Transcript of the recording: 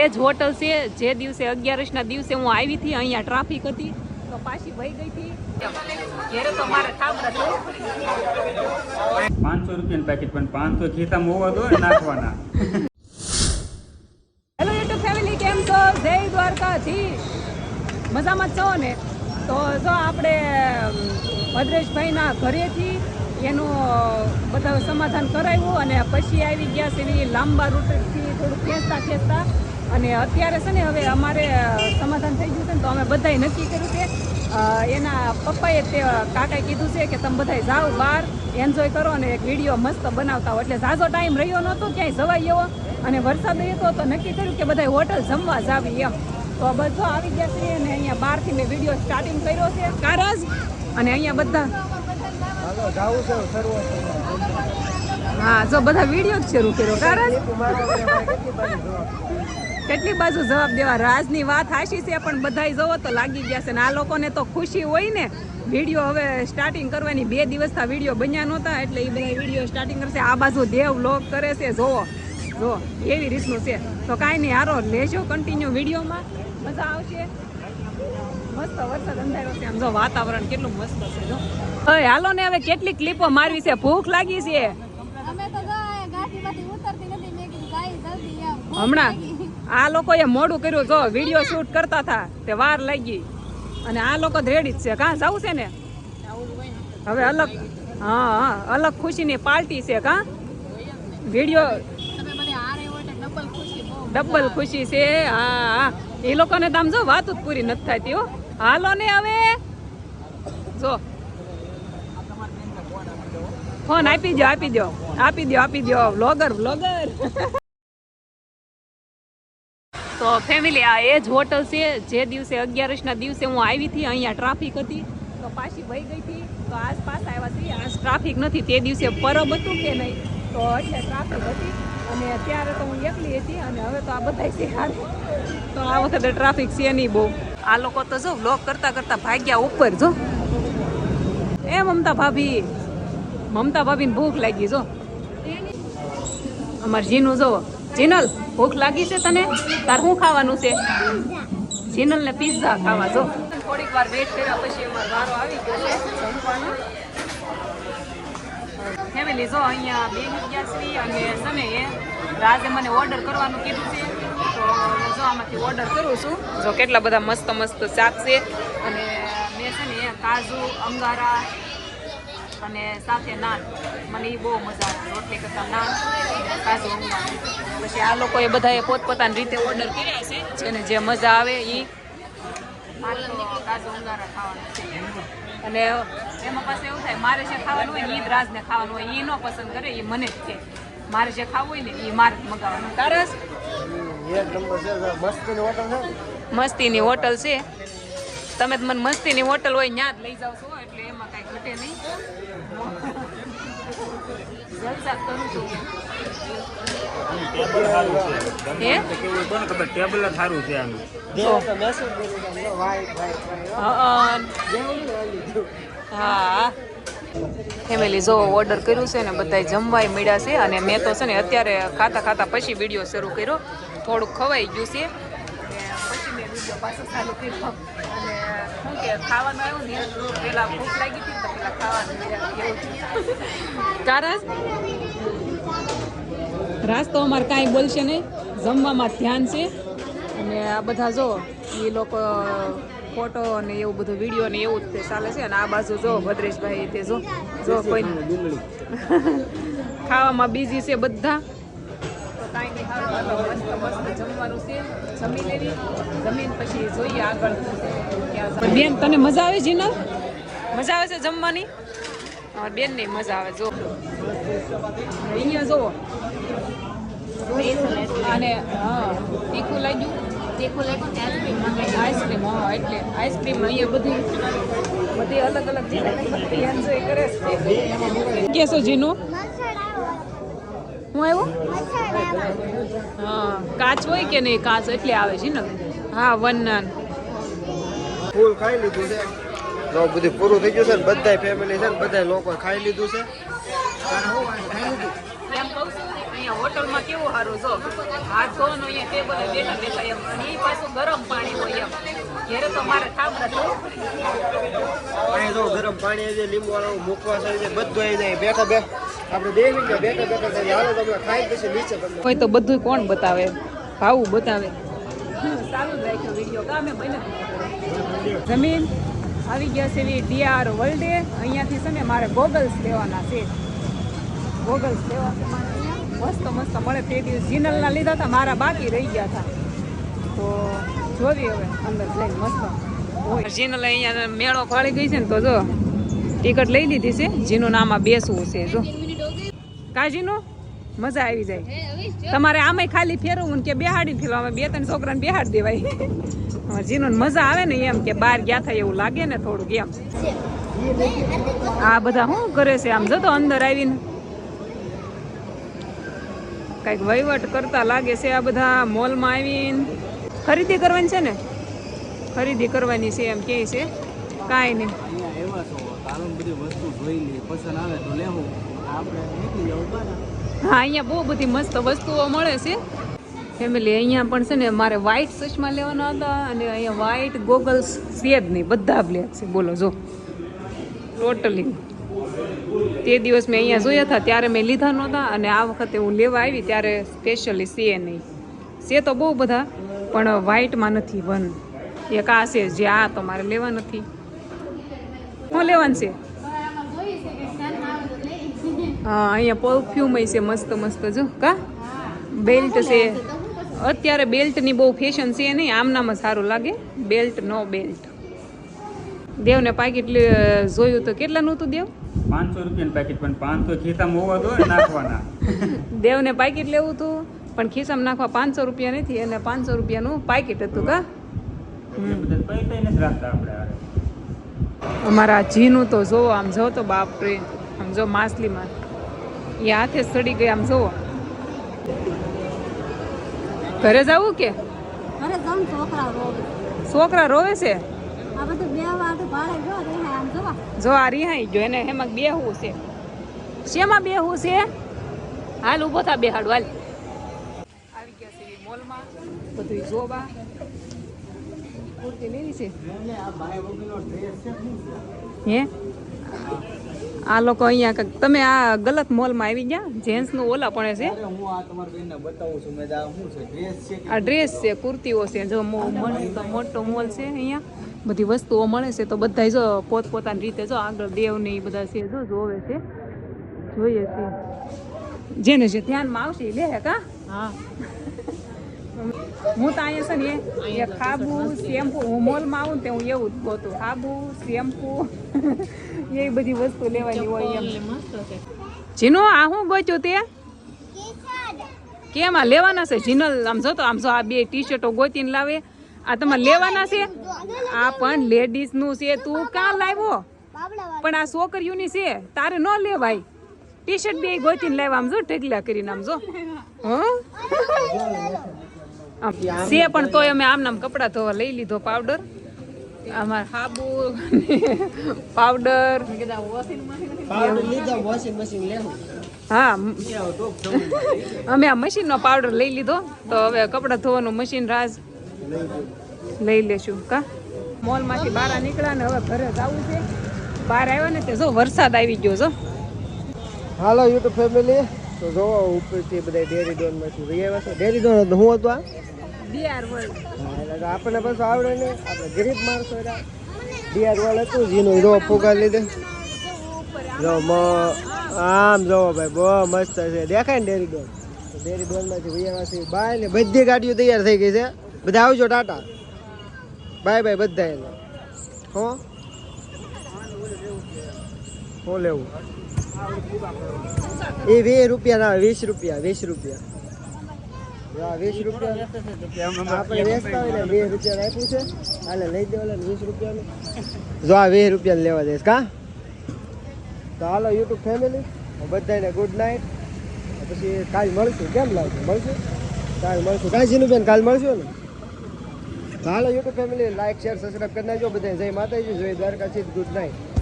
એ જ હોટલ છે. જે દિવસે અગિયારસના દિવસે હું આવી હતી અહીંયા ટ્રાફિક હતી તો પાછી ભાઈ ગઈ હતી. ઘેરે તો મારે ઠાબડા જવું પાંચસો રૂપિયાનું પેકેટ પણ પાંચસો ખિસ્સામાં હોવા દો નાખવાના. હેલો યુટ્યુબ ફેમિલી કેમ છો? જય દ્વારકાધીશ. મજામાં છો ને? તો જો આપણે ભદ્રેશભાઈના ઘરેથી એનું બધા સમાધાન કરાવ્યું અને પછી આવી ગયા છે લાંબા રૂટથી થોડું ખેંચતા ખેંચતા અને અત્યારે છે ને હવે અમારે સમાધાન થઈ ગયું છે ને તો અમે બધાએ નક્કી કર્યું છે એના પપ્પાએ તે કાકાએ કીધું છે કે તમે બધાય જાઓ બહાર એન્જોય કરો અને એક વીડિયો મસ્ત બનાવતા હો. એટલે ઝાઝો ટાઈમ રહ્યો નહોતો ક્યાંય જવાય એવો અને વરસાદ હતો તો નક્કી કર્યું કે બધાએ હોટલ જમવા જાવી એમ. તો બધો આવી ગયા છે અને અહીંયા બહારથી મેં વીડિયો સ્ટાર્ટિંગ કર્યો છે. કારજ અને અહીંયા બધા. હા જો બધા વીડિયો જ શરૂ કર્યો. કારજ? કેટલી બાજુ જવાબ દેવા રાજની વાત હાશી છે પણ બધાય જોવો તો લાગી ગયા છે. ને આ લોકોને તો ખુશી હોય ને વીડિયો હવે સ્ટાર્ટિંગ કરવાની બે દિવસના વીડિયો બન્યા નહોતા એટલે એ બધા વીડિયો સ્ટાર્ટિંગ કરશે. આ બાજુ દેવ લોક કરે છે જોવો જો એવી રીતનું છે. તો કાંઈ નહીં હારો લેજો કન્ટિન્યુ વિડીયોમાં. મજા આવશે. મસ્ત વરસાદ અંધારો છે. આમ જો વાતાવરણ કેટલું મસ્ત છે જો. હવે હાલો ને હવે કેટલી ક્લિપો મારવી છે? ભૂખ લાગી છે. હમણાં. આ લોકોએ મોડું કર્યું, જો વીડિયો શૂટ કરતા હતા, તે વાર લાગી અને આ લોકો રેડી જ છે. કાં જવું છે ને? હવે અલગ, હા હા, અલગ ખુશીની પાર્ટી છે, કાં? વીડિયો ડબલ ખુશી છે, હા હા. એ લોકોને તો આમ જો વાત જ પૂરી નથી થતી, હો. હાલો ને હવે. જો. ફોન આપી દો આપી દો આપી દો આપી દો વ્લોગર વ્લોગર તો ફેમિલી આ એ જ હોટલ છે. જે દિવસે અગિયારસના દિવસે હું આવી હતી અહીંયા ટ્રાફિક હતી. તો પાછી વહી ગઈ હતી. તો આસપાસ આવ્યા હતી આજ ટ્રાફિક નથી. તે દિવસે પરબ હતું કે નહીં? તો એટલે ટ્રાફિક હતી. અને ત્યારે તો હું એકલી હતી અને હવે તો આ બધા છે. તો આ વખતે ટ્રાફિક છે નહીં બહુ. આ લોકો તો જો વ્લોગ કરતા કરતા ભાગ્યા ઉપર જો. એ મમતા ભાભી. મમતા ભાભીને ભૂખ લાગી જો. અમાર જીનું જો. જીનલ, ભૂખ લાગી છે તને? તાર શું ખાવાનું છે? જીનલ ને પીઝા ખાવા જો. થોડીક વાર વેટ કર્યા પછી અમારો વારો આવી ગયો છે. જમવાનો. ફેમિલી, જો અહીંયા બે ગયા છીએ અને એ રાજે મને ઓર્ડર કરવાનું કીધું છે. તો જો આમાંથી ઓર્ડર કરું છું. જો કેટલા બધા મસ્ત મસ્ત શાક છે. અને મેં છે ને કાજુ, અંગારા અને સાથે નાન. મને એ બહુ મજા આવે, રોટલી કરતા નાન કાજુ પછી આ લોકોએ બધાએ પોતપોતાની રીતે ઓર્ડર કર્યા છે, જેને જે મજા આવે એ કાજુ અંગારા ખાવાના અને એમાં પાસે એવું થાય, મારે જે ખાવાનું હોય જ રાજને ખાવાનું હોય એ ન પસંદ કરે એ મને જ છે. મારે જે ખાવું હોય ને એ મારે મગાવવાનું. તારસ? મસ્તીની હોટલ છે. તમે મને મસ્તીની હોટલ હોય ત્યાં જ લઈ જાવ છો, એટલે એમાં કાંઈ ઘટે નહીં. ટેબલ સારું છે. જ સારું આનું. હા ફેમિલી જો ઓર્ડર કર્યું છે ને બધાય જમવાય મળ્યા છે. અને મેં તો છે ને અત્યારે ખાતા ખાતા પછી વીડિયો શરૂ કર્યો. થોડુંક ખવાઈ ગયું છે. પછી મેં વીડિયો પાછો ચાલુ કર્યો. અને શું કે ખાવાનું આવ્યું ને પેલા ભૂખ લાગી હતી તો પેલા ખાવાનું તારસ રાસ તો અમારે કાંઈ બોલશે નહીં જમવામાં ધ્યાન છે. અને આ બધા જો એ લોકો ફોટો ને એવું બધું વીડિયો ને એવું જ તે ચાલે છે. અને આ બાજુ જો ભદ્રેશભાઈ તે જો જો કોઈ ખાવામાં બીજી છે બધા તો કાંઈ નહીં હારું હાલો મસ્ત મસ્ત જમવાનું છે જમી લેવી જમીન પછી જોઈએ આગળ. બેન તને મજા આવે જીનલ મજા આવે છે જમવાની? બેન ને મજા આવે જો. અહીંયા જુઓ અને હા તીખું લાગ્યું? તીખું લાગ્યું આઈસ્ક્રીમ હા એટલે આઈસ્ક્રીમ અહીંયા બધી બધી અલગ અલગ એન્જોય કરે છે. કેસો જીનું હું આવ્યો? હા કાચ હોય કે નહીં? કાચ એટલે આવે છે ને? હા વન નાન ફૂલ ખાઈ લીધું છે. તો બધું પૂરું થઈ ગયું છે ને બધાય ફેમિલી છે ને બધાય લોકો ખાઈ લીધું છે. તારે શું ખાઈ લીધું? એમ કહું છું ને, અહીંયા હોટલમાં કેવું સારું જો. હાથ ધોવાનું અહીંયા ટેબલે બેઠા બેઠા એમ. એ પાછું ગરમ પાણી હોય એમ. ઘેરે તો મારે અહીં જો ગરમ પાણી આવી જાય લીંબુ વાળું મૂકવા છે બધું આવી જાય. બેઠા બેઠા. હોય તો બધું કોણ બતાવે? ભાવું બતાવે. જમીન આવી ગયા છે એવી ડીઆર વર્લ્ડે અહીંયાથી છે ને મારે ગોગલ્સ લેવાના છે. ગોગલ્સ લેવા મસ્ત મસ્ત મળે તે દિવસ. જીનલના લીધા હતા મારા બાકી રહી ગયા હતા. તો જોવી હવે અંદર જઈને મસ્ત. જીનલ અહીંયા મેળો ફાળી ગઈ છે ને તો જો ટિકિટ લઈ લીધી છે. જેનું નામ આ બેસવું છે જો. કાજીનું? મજા આવી જાય. તમારે આમે ખાલી ફેરવવું ને કે બેહાડી ફેરવા બે ત્રણ છોકરાને બેહાડી દેવાય. જીનો મજા આવે ને એમ કે બહાર ગયા થાય એવું લાગે ને થોડુંક એમ. આ બધા શું કરે છે? આમ જતો અંદર આવીને. કંઈક વહીવટ કરતા લાગે છે આ બધા. મોલમાં આવીને. ખરીદી કરવાની છે ને? ખરીદી કરવાની છે એમ કે છે. કાંઈ નહીં. હા, અહીંયા બહુ બધી મસ્ત વસ્તુઓ મળે છે. ફેમિલી અહીંયા પણ છે ને, મારે વ્હાઈટ ચશ્મા લેવાના હતા અને અહીંયા વ્હાઈટ ગોગલ્સ છે જ નહીં, બધા બ્લેક છે. બોલો, જો. ટોટલી તે દિવસ મેં અહીંયા જોયા હતા, ત્યારે મેં લીધા નહોતા અને આ વખતે હું લેવા આવી ત્યારે સ્પેશિયલી સીએ નહીં. સે તો બહુ બધા, પણ વ્હાઈટમાં નથી વન એક આ છે, જે આ તો મારે લેવા નથી. શું લેવાનું છે? હા અહીંયા પરફ્યુમ છે મસ્ત મસ્ત જો કા? બેલ્ટ છે. અત્યારે બેલ્ટની બહુ ફેશન છે નહીં આમનામાં સારું લાગે. બેલ્ટ નો બેલ્ટ દેવને પાકીટ જોયું તો કેટલાનું હતું દેવ? પાંચસો રૂપિયાનું પેકેટ પણ પાંચસો ખિસ્સામાં હોવા દો નાખવાના. દેવને પાકીટ લેવું હતું પણ ખિસ્સામાં નાખવા પાંચસો રૂપિયા નથી અને પાંચસો રૂપિયાનું પાકીટ હતું કા. અમારા જીનું તો જોવો આમ જો તો બાપ રે આમ જો માછલીમાં. એ હાથે સડી ગયા આમ જોવો. ઘરે જવું કે? છોકરા રોવે. છોકરા રોવે છે? આ બધું બે ભાડે જો રે આમ જોવા. જો આ રિહાઈ ગયો એને એમાં બેહવું છે. શેમાં બેહવું છે? હાલ ઊભો થા બેહાડું હાલ. આવી ગયા છે મોલમાં બધું જોવા. કુર્તી લેવી છે? હે? આ લોકો અહીંયા કંઈક- તમે આ ગલત મોલમાં આવી ગયા? જેન્ટ્સનું ઓલા પણ છે. આ તમારા બેનને બતાવું છું. મેં આ શું છે? ડ્રેસ છે કે આ ડ્રેસ છે કુર્તીઓ છે. જો મોટો મોલ છે અહીંયા. બધી વસ્તુઓ મળે છે. તો બધા જો પોતપોતાની રીતે જો આગળ દેવ ને એ બધા છે જો જોવે છે. જોઈએ છે. જેને જે ધ્યાનમાં આવશે એ લે કા? હા. હું તો અહીંયા છે ને એ- ખાબુ શેમ્પુ હું મોલમાં આવું ને તે હું એવું જ ગોતું. ખાબુ શેમ્પુ એ બધી વસ્તુ લેવાની હોય એમ. જીનો આ હું ગોચ્યું તે? કેમ આ લેવાના છે? જીનલ આમ જો તો આમ જો આ બે ટી શર્ટો ગોતીને લાવે. આ તમારે લેવાના છે? આ પણ લેડીઝનું છે. તું કાં લાવ્યો? પણ આ છોકરીઓની છે. તારે ન લેવાય. ટી શર્ટ બે ગોતીને લાવ્યા આમ જો ઢગલા કરીને આમ જો. હં? છે પણ તોય અમે આમ નામ કપડાં ધોવા લઈ લીધો પાવડર અમાર સાબુ પાવડર પાવડર લીધા વોશિંગ મશીન લેવું હા. અમે આ મશીનનો પાવડર લઈ લીધો. તો હવે કપડાં ધોવાનું મશીન રાજ લઈ લેશું કા? મોલમાંથી બહાર નીકળ્યા ને હવે ઘરે જવું છે. બહાર આવ્યા ને તે જો વરસાદ આવી ગયો જો. હાલો યુટ્યુબ ફેમિલી તો જોવો ઉપરથી બધા ડેરી ડોનમાંથી લઈ આવ્યા છે. ડેરી ડોન હું હતો આ? ડીઆર વર્લ્ડ આપણને બસ આવડે ને આપણે ગરીબ માણસો એટલે ડીઆર વાળ હતું, જીનો હીરો ફુગા લીધે. જો મ, આમ જોવો ભાઈ, બહુ મસ્ત છે. દેખાય ને ડેરી ડોન ડેરી ડોનમાંથી ભૈયા બાય ને બધી ગાડીઓ તૈયાર થઈ ગઈ છે. બધા આવજો ટાટા. બાય બાય બધા એને હો શું લેવું? એ વીસ રૂપિયા ના વીસ રૂપિયા વીસ રૂપિયા. વીસ રૂપિયા. આપણે વેચતા હોય ને વીસ રૂપિયા આપ્યું છે. હાલે લઈ દેવા વીસ રૂપિયાનું. જો આ વીસ રૂપિયા લેવા દઈશ કા? તો હાલો યુટ્યુબ ફેમિલી બધાને ગુડ નાઇટ પછી કાલ મળશું. કેમ લાગશે મળશું? કાલ મળશું. કાંઈ બેન કાલ મળશું ને? હાલો YouTube family like share subscribe કરી નાખજો. બધા જય માતાજી જય દ્વારકાથી ગુડ નાઇટ